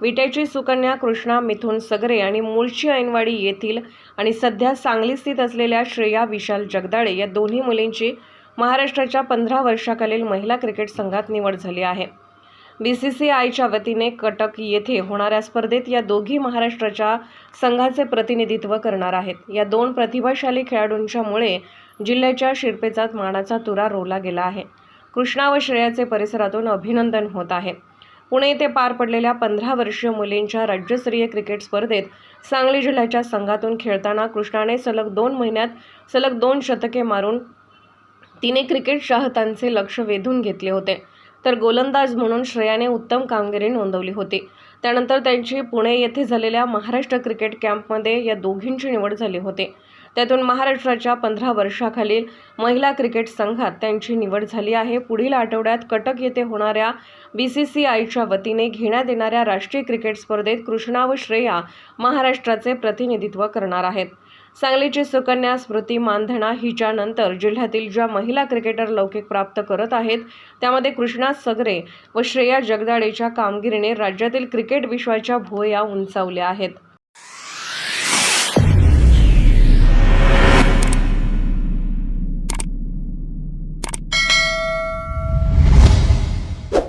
विटेची सुकन्या कृष्णा मिथुन सगरे आणि मूळची ऐनवाडी येथील आणि सध्या सांगली स्थित असलेल्या श्रेया विशाल जगदाळे या दोन्ही मुलींची महाराष्ट्राच्या पंधरा वर्षाखालील महिला क्रिकेट संघात निवड झाली आहे. बी सी सी आयच्या वतीने कटक येथे होणाऱ्या स्पर्धेत या दोघी महाराष्ट्राच्या संघाचे प्रतिनिधित्व करणार आहेत. या दोन प्रतिभाशाली खेळाडूंच्यामुळे जिल्ह्याच्या शिरपेचात मानाचा तुरा रोवला गेला आहे. कृष्णा व श्रेयाचे परिसरातून अभिनंदन होत आहे. पुणे येथे पार पडलेल्या पंधरा वर्षीय मुलींच्या राज्यस्तरीय क्रिकेट स्पर्धेत सांगली जिल्ह्याच्या संघातून खेळताना कृष्णाने सलग दोन महिन्यात सलग दोन शतके मारून तिने क्रिकेट चाहतांचे लक्ष वेधून घेतले होते. तर गोलंदाज म्हणून श्रेयाने उत्तम कामगिरी नोंदवली होती. त्यानंतर त्यांची पुणे येथे झालेल्या महाराष्ट्र क्रिकेट कॅम्पमध्ये या दोघींची निवड झाली होती. त्यातून महाराष्ट्राच्या पंधरा वर्षाखालील महिला क्रिकेट संघात त्यांची निवड झाली आहे. पुढील आठवड्यात कटक येथे होणाऱ्या बी सी सी आयच्या वतीने घेण्यात येणाऱ्या राष्ट्रीय क्रिकेट स्पर्धेत कृष्णा व श्रेया महाराष्ट्राचे प्रतिनिधित्व करणार आहेत. सांगलीची सुकन्या स्मृती मानधना हिच्यानंतर जिल्ह्यातील ज्या महिला क्रिकेटर लौकिक प्राप्त करत आहेत त्यामध्ये कृष्णा सगरे व श्रेया जगदाळेच्या कामगिरीने राज्यातील क्रिकेट विश्वाच्या भुवया उंचावल्या आहेत.